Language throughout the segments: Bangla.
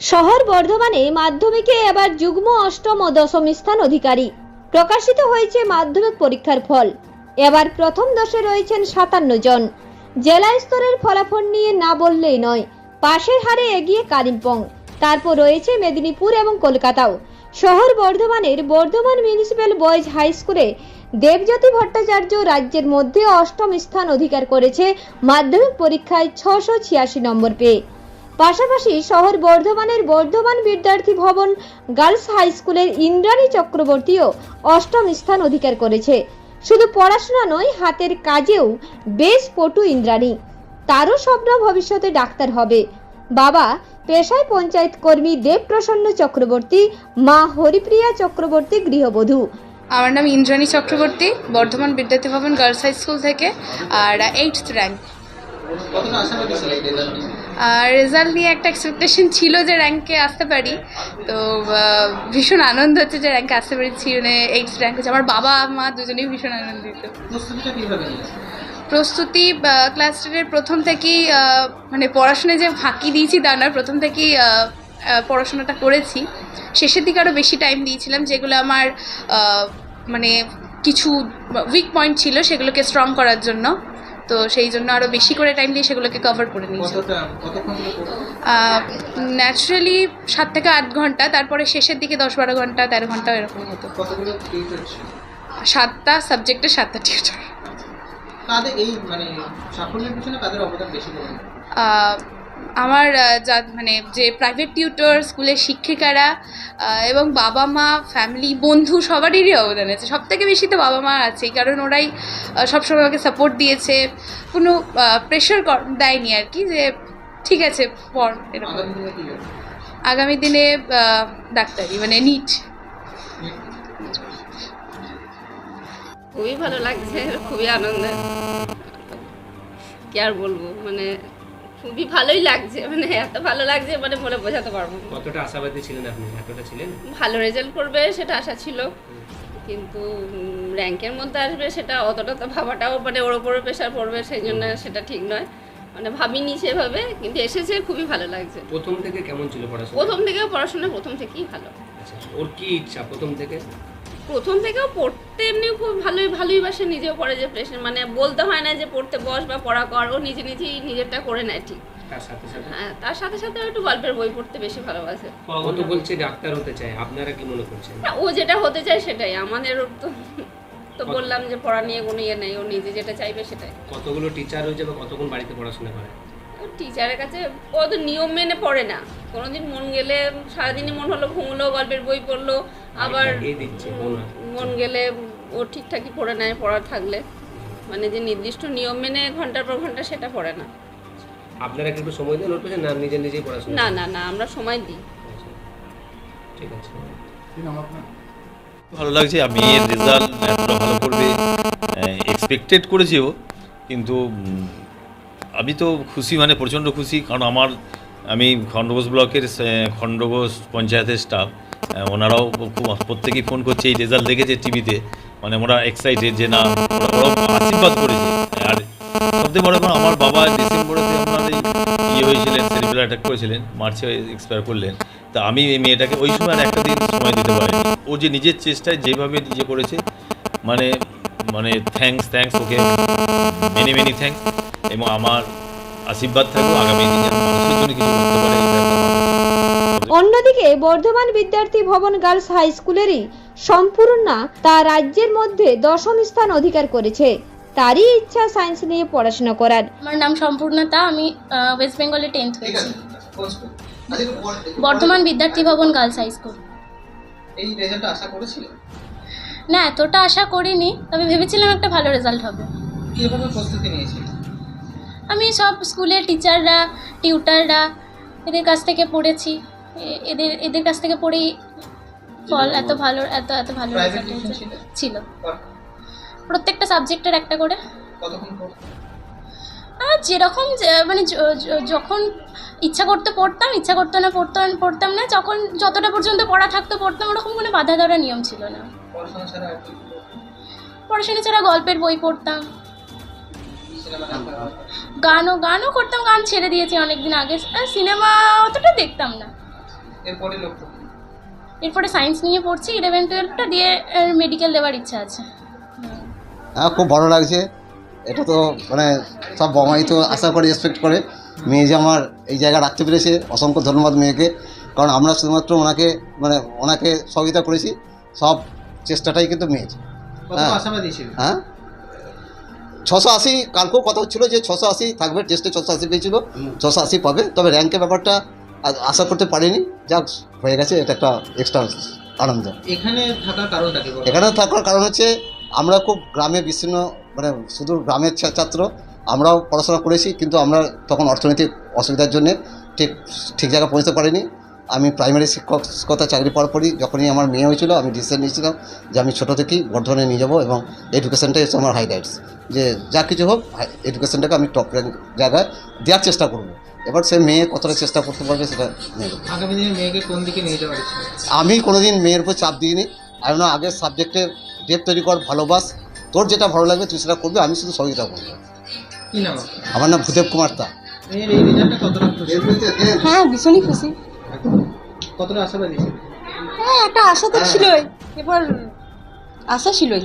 শহর বর্ধমানে মাধ্যমিকে এবার যুগ্ম অষ্টম ও দশম স্থান অধিকারী। প্রকাশিত হয়েছে মাধ্যমিক পরীক্ষার ফল। এবার প্রথম দশে রয়েছেন সাতান্ন জন। জেলা স্তরের ফলাফল নিয়ে না বললেই নয়, পাশের হারে এগিয়ে কালিম্পং। তারপর রয়েছে মেদিনীপুর এবং কলকাতাও। শহর বর্ধমানের বর্ধমান মিউনিসিপ্যাল বয়েজ হাই স্কুলে দেবজ্যোতি ভট্টাচার্য রাজ্যের মধ্যে অষ্টম স্থান অধিকার করেছে মাধ্যমিক পরীক্ষায় ছশো ছিয়াশি নম্বর পেয়ে। পাশাপাশি শহর বর্ধমানের বর্ধমান বিদ্যার্থী ভবন গার্লস হাই স্কুলের ইন্দ্রাণী চক্রবর্তীও অষ্টম স্থান অধিকার করেছে। শুধু পড়াশোনা নয় হাতের কাজেও বেশ পটু ইন্দ্রাণী। তারও স্বপ্ন ভবিষ্যতে ডাক্তার হবে। বাবা পেশায় পঞ্চায়েত কর্মী দেবপ্রসন্ন চক্রবর্তী মা হরিপ্রিয়া চক্রবর্তী গৃহবধূ। আমার নাম Indrani Chakraborty Bardhaman Vidyarthi Bhavan girls high school থেকে আর এইটথ র্যাঙ্ক রেজাল্ট নিয়ে আর রেজাল্ট নিয়ে একটা এক্সপেকটেশন ছিল যে র্যাঙ্কে আসতে পারি। তো ভীষণ আনন্দ হচ্ছে যে র্যাঙ্কে আসতে পেরেছি মানে এইটথ র্যাঙ্ক হচ্ছে। আমার বাবা মা দুজনেই ভীষণ আনন্দিত। প্রস্তুতি ক্লাস টেনের প্রথম থেকেই মানে পড়াশোনায় যে ফাঁকি দিয়েছি তা নয় প্রথম থেকেই পড়াশোনাটা করেছি। শেষের দিকে আরও বেশি টাইম দিয়েছিলাম যেগুলো আমার মানে কিছু উইক পয়েন্ট ছিল সেগুলোকে স্ট্রং করার জন্য। তো সেই জন্য আরও বেশি করে টাইম দিয়ে সেগুলোকে কভার করে নিয়েছি। ন্যাচারালি সাত থেকে আট ঘণ্টা তারপরে শেষের দিকে দশ বারো ঘণ্টা তেরো ঘণ্টা এরকম হতো সাতটা সাবজেক্টে সাতটা টিউটার এই মানে সাফল্যের পিছনে অবদান বেশি বলুন আহ, আমার যা মানে যে প্রাইভেট টিউটর স্কুলের শিক্ষিকারা এবং বাবা মা ফ্যামিলি বন্ধু সবারই অবদান আছে। সব থেকে বেশি তো বাবা মা আছেই কারণ ওরাই সবসময় আমাকে সাপোর্ট দিয়েছে। কোনো প্রেশার দেয়নি আর কি যে ঠিক আছে পড় এরকম। আগামী দিনে ডাক্তারি মানে নিট খুবই ভালো লাগছে খুবই আনন্দ কি আর বলব মানে খুবই ভালোই লাগছে মানে এত ভালো লাগছে মানে বলে বোঝাতে পারব না। কতটা আশাবাদী ছিলেন আপনি? এতটা ছিলেন? ভালো রেজাল্ট করবে সেটা আশা ছিল। কিন্তু র্যাঙ্কের মধ্যে আসবে সেটা অতটা তো ভাবাটাও মানে ওর ওপরও প্রেশার পড়বে সেই জন্য সেটা ঠিক নয়। মানে ভাবিনি সেভাবে কিন্তু এসেছে খুবই ভালো লাগছে। প্রথম থেকে কেমন ছিল পড়াশোনা? প্রথম থেকেও পড়াশোনা প্রথম থেকেই ভালো। আচ্ছা, ওর কি ইচ্ছা প্রথম থেকে? প্রথম থেকেও পড়তে এমনি খুব ভালোই ভালোই বাসে নিজেও পড়ে যে প্রেশার মানে বলতে হয় না যে পড়তে বস বা পড়া কর ও নিজে নিজেই নিজেরটা করে নেয় ঠিক। তার সাথে সাথে? হ্যাঁ তার সাথে সাথে একটু গল্পের বই পড়তে বেশি ভালোবাসে। কত বলছে ডাক্তার হতে চায়? আপনারা কি মনে করছেন? ও যেটা হতে চায় সেটাই আমাদের ওর তো তো বললাম যে পড়া নিয়ে কোনো ইয়ে নেই ও নিজে যেটা চাইবে সেটাই। কতগুলো টিচার হয়েছে বা কতক্ষণ বাড়িতে পড়াশোনা করে? টিচারের কাছে ও তো নিয়ম মেনে পড়ে না। কোনোদিন মন গেলে সারাদিনই মন হলো ঘুমলো গল্পের বই পড়ল আবার মনে মন গেলে ও ঠিকঠাকই পড়ে নেয় পড়া থাকলে। মানে যে নির্দিষ্ট নিয়ম মেনে ঘণ্টার পর ঘণ্টা সেটা পড়ে না। আপনারা একটু সময় দেন ওর পেছনে না নিজে নিজেই পড়াশোনা না না না আমরা সময় দিই। ঠিক আছে। ভালো লাগছে আমি এর রেজাল্ট এতটা ভালো করবে এক্সপেক্টেড করেছিও কিন্তু আমি তো খুশি মানে প্রচণ্ড খুশি, কারণ আমার, আমি খণ্ডঘোষ ব্লকের খণ্ডঘোষ পঞ্চায়েতের স্টাফ ওনারাও খুব প্রত্যেকেই ফোন করছে, এই রেজাল্ট দেখেছে টিভিতে মানে ওরা এক্সাইটেড যে না আশীর্বাদ করেছে। আর সবথেকে বড় কথা, আমার বাবা ডিসেম্বরেতে আপনার ইয়ে হয়েছিলেন সেরিব্রাল অ্যাটাক করেছিলেন, মার্চে এক্সপায়ার করলেন। তা আমি এই মেয়েটাকে ওই সময় আর একটা দিন সময় দিতে পারিনি। ও যে নিজের চেষ্টায় যেভাবে নিজে করেছে মানে মানে thanks thanks okay many many thanks এবং আমার আশীর্বাদ থাকবে আগামী দিনে। মানুষের জন্য কিছু করতে পারে অন্যদিকে বর্ধমান বিদ্যার্থী ভবন গার্লস হাই স্কুলেরই সম্পূর্ণা তা রাজ্যের মধ্যে দশম স্থান অধিকার করেছে। তারই ইচ্ছা সায়েন্স নিয়ে পড়াশোনা করার। আমার নাম সম্পূর্ণতা আমি ওয়েস্ট বেঙ্গলে টেন্থ হয়েছি। বল- Bardhaman Vidyarthi Bhavan girls high school. এই রেজাল্ট আশা করেছিলে? না এতটা আশা করিনি তবে ভেবেছিলাম একটা ভালো রেজাল্ট হবে। কীভাবে প্রস্তুতি নিয়েছিলে? আমি সব স্কুলের টিচাররা টিউটাররা এদের কাছ থেকে পড়েছি। এদের এদের কাছ থেকে পড়েই ফল এত ভালো এত এত ভালো ছিল? প্রত্যেকটা সাবজেক্টের একটা করে। আর যেরকম মানে যখন ইচ্ছা করতে পড়তাম ইচ্ছা করতো না পড়তাম পড়তাম না যখন যতটা পর্যন্ত পড়া থাকতো পড়তাম ওরকম কোনো বাধা ধরা নিয়ম ছিল না। পড়াশোনা ছাড়া গল্পের বই পড়তাম। গানও গানও করতাম গান ছেড়ে দিয়েছি অনেকদিন আগে। সিনেমা অতটা দেখতাম না। এরপরে এরপরে সায়েন্স নিয়ে পড়ছি ইলেভেন টুয়েলভটা দিয়ে মেডিকেল দেওয়ার ইচ্ছা আছে। হ্যাঁ খুব ভালো লাগছে। এটা তো মানে সব বাবাই তো আশা করে এক্সপেক্ট করে। মেয়ে যে আমার এই জায়গায় রাখতে পেরেছে অসংখ্য ধন্যবাদ মেয়েকে। কারণ আমরা শুধুমাত্র ওনাকে মানে ওনাকে সহযোগিতা করেছি সব চেষ্টাটাই কিন্তু মেয়ের। হ্যাঁ। হ্যাঁ? ছশো আশি কালকেও কথা হচ্ছিল যে ছশো আশি থাকবে টেস্টে ছশো আশি পেয়েছিল ছশো আশি পাবে। তবে র্যাঙ্কের ব্যাপারটা আশা করতে পারিনি। যাক হয়ে গেছে এটা একটা এক্সট্রা আনন্দ। এখানে থাকার কারণটা এখানে থাকার কারণ হচ্ছে আমরা খুব গ্রামে বিচ্ছিন্ন মানে শুধু গ্রামের ছাত্র আমরাও পড়াশোনা করেছি কিন্তু আমরা তখন অর্থনৈতিক অসুবিধার জন্যে ঠিক ঠিক জায়গায় পৌঁছতে পারিনি। আমি প্রাইমারি শিক্ষকতা চাকরি পাওয়ার পরই যখনই আমার মেয়ে হয়েছিল আমি ডিসিশন নিয়েছিলাম যে আমি ছোটো থেকেই বর্ধমানে নিয়ে যাব এবং এডুকেশনটাই হচ্ছে আমার হাইলাইটস যে যা কিছু হোক এডুকেশনটাকে আমি টপ র্যাঙ্ক জায়গায় দেওয়ার চেষ্টা করব। এবার সে মেয়ে কতটা চেষ্টা করতে পারবে সেটা আগামী দিনে মেয়েকে কোন দিকে নিয়ে যাওয়ার ইচ্ছা আছে? আমি কোনোদিন মেয়ের উপর চাপ দিইনি। আমি না আগের সাবজেক্টে ডেপ তৈরি কর ভালোবাস। তোর যেটা ভালো লাগবে তুই সেটা করবি আমি শুধু সহযোগিতা করব। কি নাম আপনার? আমার নাম ভূদেব কুমার তা হ্যাঁ ভীষণই খুশি। কতটা আশাবাদী ছিল হ্যাঁ একটা আশা তো ছিলই। এবার আশা ছিলই।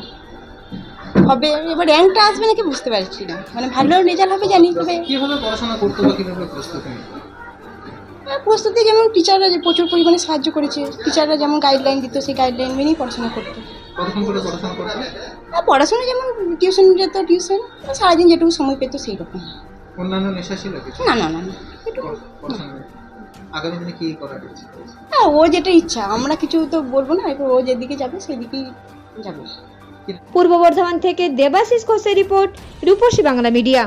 হবে এবার র্যাঙ্কটা আসবে নাকি বুঝতে পারছি না। মানে ভালো রেজাল্ট হবে জানি তবে কীভাবে পড়াশোনা করতে বা কীভাবে প্রস্তুতি? প্রস্তুতি যেমন টিচাররা যে প্রচুর পরিমাণে সাহায্য করেছে টিচাররা যেমন গাইডলাইন দিত সেই গাইডলাইন মেনেই পড়াশোনা করতো। পড়াশোনা আর পড়াশোনা যেমন টিউশন যেত টিউশন সারাদিন যেটুকু সময় পেতো সেই রকম অন্যান্য নেশা ছিল না না না না একটু? আগামী দিনে কি করার ইচ্ছা হ্যাঁ ও যেটা ইচ্ছা আমরা কিছু তো বলব না এবার ও যেদিকে যাবে সেদিকেই যাবে। পূর্ব বর্ধমান থেকে দেবাশিস ঘোষের রিপোর্ট রূপসী বাংলা মিডিয়া।